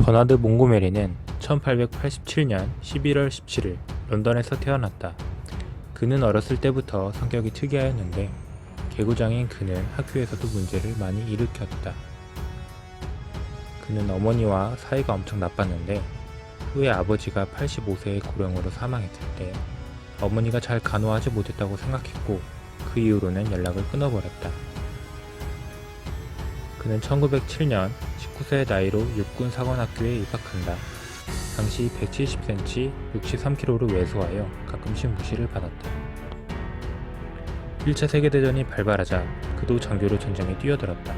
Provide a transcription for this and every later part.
버나드 몽고메리는 1887년 11월 17일 런던에서 태어났다. 그는 어렸을 때부터 성격이 특이하였는데 개구장인 그는 학교에서도 문제를 많이 일으켰다. 그는 어머니와 사이가 엄청 나빴는데 후에 아버지가 85세의 고령으로 사망했을 때 어머니가 잘 간호하지 못했다고 생각했고 그 이후로는 연락을 끊어버렸다. 그는 1907년 19세의 나이로 육군 사관학교에 입학한다. 당시 170cm, 63kg로 왜소하여 가끔씩 무시를 받았다. 1차 세계대전이 발발하자 그도 장교로 전쟁에 뛰어들었다.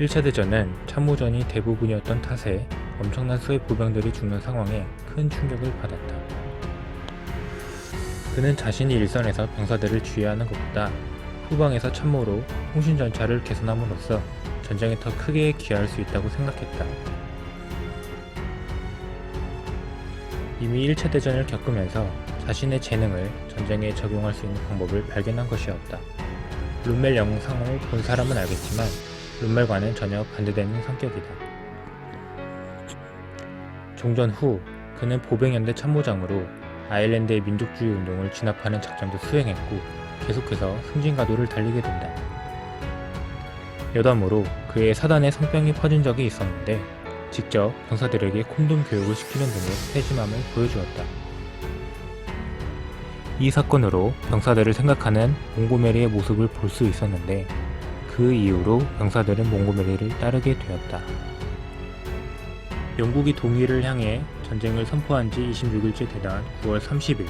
1차 대전은 참모전이 대부분이었던 탓에 엄청난 수의 보병들이 죽는 상황에 큰 충격을 받았다. 그는 자신이 일선에서 병사들을 주의하는 것보다 후방에서 참모로 통신전차를 개선함으로써 전쟁에 더 크게 기여할 수 있다고 생각했다. 이미 1차 대전을 겪으면서 자신의 재능을 전쟁에 적용할 수 있는 방법을 발견한 것이었다. 룸멜 영상을 본 사람은 알겠지만 룸멜과는 전혀 반대되는 성격이다. 종전 후 그는 보병연대 참모장으로 아일랜드의 민족주의 운동을 진압하는 작전도 수행했고 계속해서 승진가도를 달리게 된다. 여담으로 그의 사단에 성병이 퍼진 적이 있었는데 직접 병사들에게 콘돔 교육을 시키는 등의 세심함을 보여주었다. 이 사건으로 병사들을 생각하는 몽고메리의 모습을 볼 수 있었는데 그 이후로 병사들은 몽고메리를 따르게 되었다. 영국이 동의를 향해 전쟁을 선포한 지 26일째 되던 9월 30일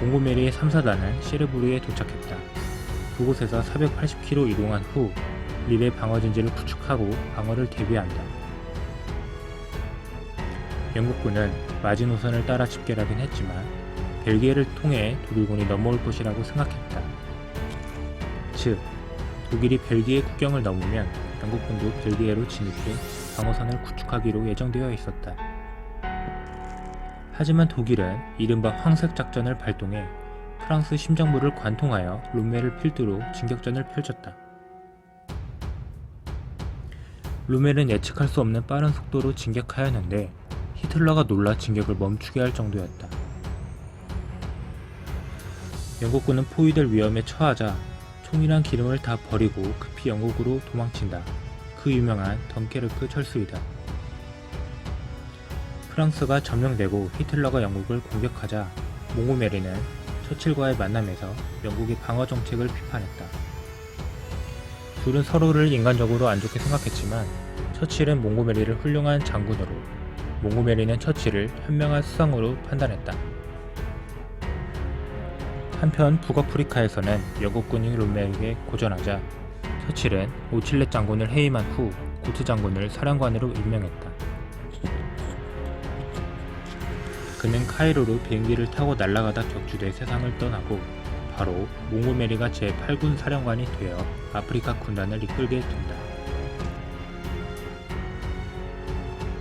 몽고메리의 3사단은 시르부르에 도착했다. 그곳에서 480km 이동한 후 릴의 방어 진지를 구축하고 방어를 대비한다. 영국군은 마지노선을 따라 집결하긴 했지만 벨기에를 통해 독일군이 넘어올 것이라고 생각했다. 즉, 독일이 벨기에 국경을 넘으면 영국군도 벨기에로 진입해 방어선을 구축하기로 예정되어 있었다. 하지만 독일은 이른바 황색 작전을 발동해 프랑스 심장부를 관통하여 룸멜을 필두로 진격전을 펼쳤다. 룸멜은 예측할 수 없는 빠른 속도로 진격하였는데 히틀러가 놀라 진격을 멈추게 할 정도였다. 영국군은 포위될 위험에 처하자 총이란 기름을 다 버리고 급히 영국으로 도망친다. 그 유명한 덩케르크 철수이다. 프랑스가 점령되고 히틀러가 영국을 공격하자 몽고메리는 처칠과의 만남에서 영국의 방어 정책을 비판했다. 둘은 서로를 인간적으로 안 좋게 생각했지만 처칠은 몽고메리를 훌륭한 장군으로 몽고메리는 처칠을 현명한 수상으로 판단했다. 한편 북아프리카에서는 영국군이 룸멜에게 고전하자 처칠은 오칠렛 장군을 해임한 후 고트 장군을 사령관으로 임명했다. 그는 카이로로 비행기를 타고 날아가다 격추돼 세상을 떠나고 바로 몽고메리가 제8군 사령관이 되어 아프리카 군단을 이끌게 된다.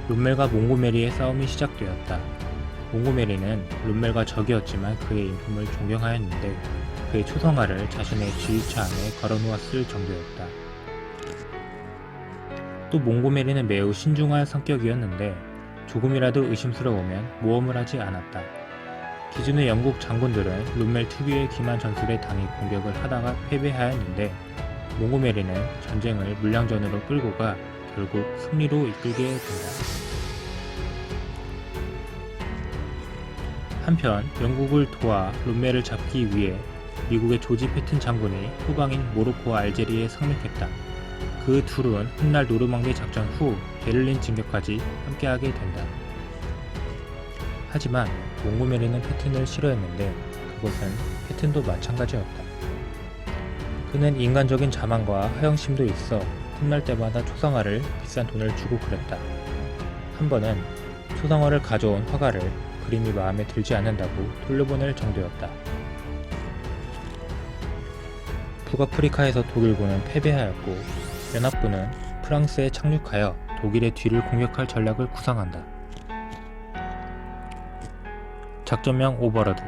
룸멜과 몽고메리의 싸움이 시작되었다. 몽고메리는 룸멜과 적이었지만 그의 인품을 존경하였는데 그의 초성화를 자신의 지휘차 안에 걸어놓았을 정도였다. 또 몽고메리는 매우 신중한 성격이었는데 조금이라도 의심스러우면 모험을 하지 않았다. 기존의 영국 장군들은 룸멜 특유의 기만 전술에 당해 공격을 하다가 패배하였는데 몽고메리는 전쟁을 물량전으로 끌고 가 결국 승리로 이끌게 된다. 한편 영국을 도와 룸멜을 잡기 위해 미국의 조지 패튼 장군이 후방인 모로코와 알제리에 상륙했다. 그 둘은 훗날 노르망디 작전 후 베를린 진격까지 함께하게 된다. 하지만 몽고메리는 패튼을 싫어했는데 그것은 패튼도 마찬가지였다. 그는 인간적인 자만과 허영심도 있어 틈날 때마다 초상화를 비싼 돈을 주고 그랬다. 한 번은 초상화를 가져온 화가를 그림이 마음에 들지 않는다고 돌려보낼 정도였다. 북아프리카에서 독일군은 패배하였고 연합군은 프랑스에 착륙하여 독일의 뒤를 공격할 전략을 구상한다. 작전명 오버러드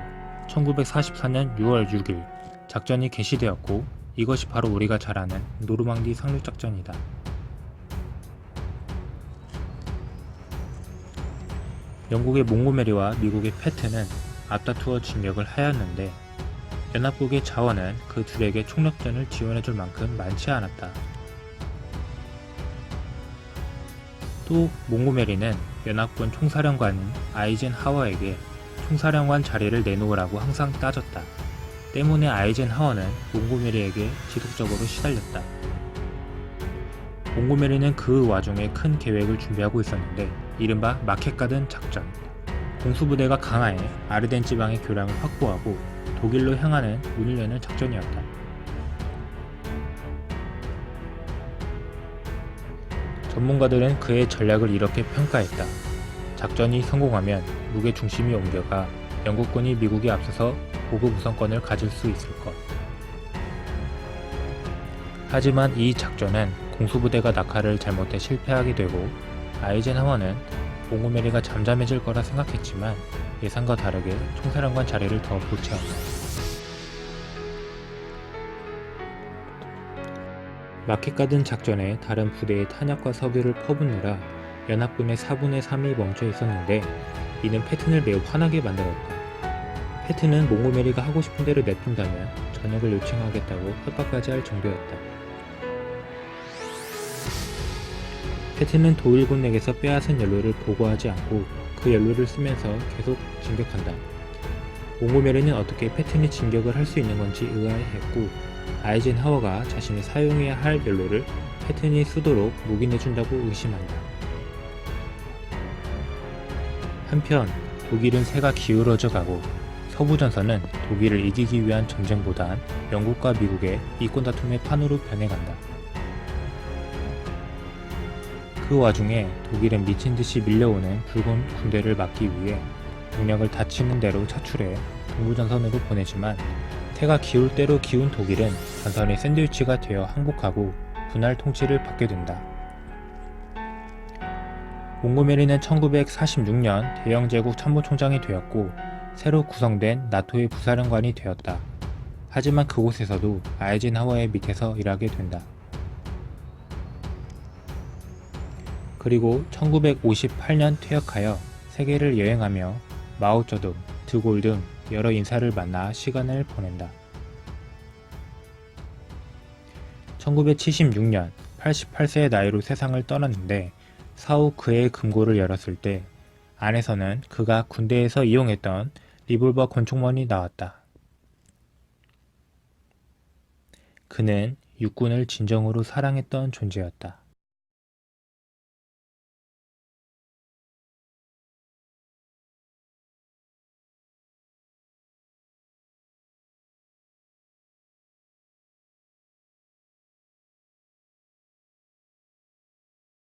1944년 6월 6일 작전이 개시되었고 이것이 바로 우리가 잘 아는 노르망디 상륙작전이다. 영국의 몽고메리와 미국의 패트는 앞다투어 진력을 하였는데 연합국의 자원은 그 둘에게 총력전을 지원해줄 만큼 많지 않았다. 또 몽고메리는 연합군 총사령관인 아이젠하워에게 총사령관 자리를 내놓으라고 항상 따졌다. 때문에 아이젠하워는 몽고메리에게 지속적으로 시달렸다. 몽고메리는 그 와중에 큰 계획을 준비하고 있었는데 이른바 마켓가든 작전. 공수부대가 강화해 아르덴 지방의 교량을 확보하고 독일로 향하는 문을 여는 작전이었다. 전문가들은 그의 전략을 이렇게 평가했다. 작전이 성공하면 무게 중심이 옮겨가 영국군이 미국에 앞서서 보급 우선권을 가질 수 있을 것. 하지만 이 작전은 공수부대가 낙하를 잘못해 실패하게 되고 아이젠하워는 몽고메리가 잠잠해질 거라 생각했지만 예상과 다르게 총사령관 자리를 더 보채었다. 마켓가든 작전에 다른 부대의 탄약과 석유를 퍼붓느라 연합군의 4분의 3이 멈춰 있었는데 이는 패튼을 매우 화나게 만들었다. 패튼은 몽고메리가 하고 싶은 대로 내둔다면 전역을 요청하겠다고 협박까지 할 정도였다. 패튼은 도일군 에게서 빼앗은 연료를 보고하지 않고 그 연료를 쓰면서 계속 진격한다. 몽고메리는 어떻게 패튼이 진격을 할 수 있는 건지 의아해했고 아이젠하워가 자신이 사용해야 할 연료를 패튼이 쓰도록 묵인해준다고 의심한다. 한편 독일은 새가 기울어져 가고 서부전선은 독일을 이기기 위한 전쟁보단 영국과 미국의 이권 다툼의 판으로 변해간다. 그 와중에 독일은 미친 듯이 밀려오는 붉은 군대를 막기 위해 병력을 다치는 대로 차출해 동부전선으로 보내지만 해가 기울 대로 기운 독일은 전선이 샌드위치가 되어 항복하고 분할 통치를 받게 된다. 몽고메리는 1946년 대영 제국 참모총장이 되었고 새로 구성된 나토의 부사령관이 되었다. 하지만 그곳에서도 아이젠하워의 밑에서 일하게 된다. 그리고 1958년 퇴역하여 세계를 여행하며 마오쩌둥, 드골 등 여러 인사를 만나 시간을 보낸다. 1976년 88세의 나이로 세상을 떠났는데 사후 그의 금고를 열었을 때 안에서는 그가 군대에서 이용했던 리볼버 권총만이 나왔다. 그는 육군을 진정으로 사랑했던 존재였다.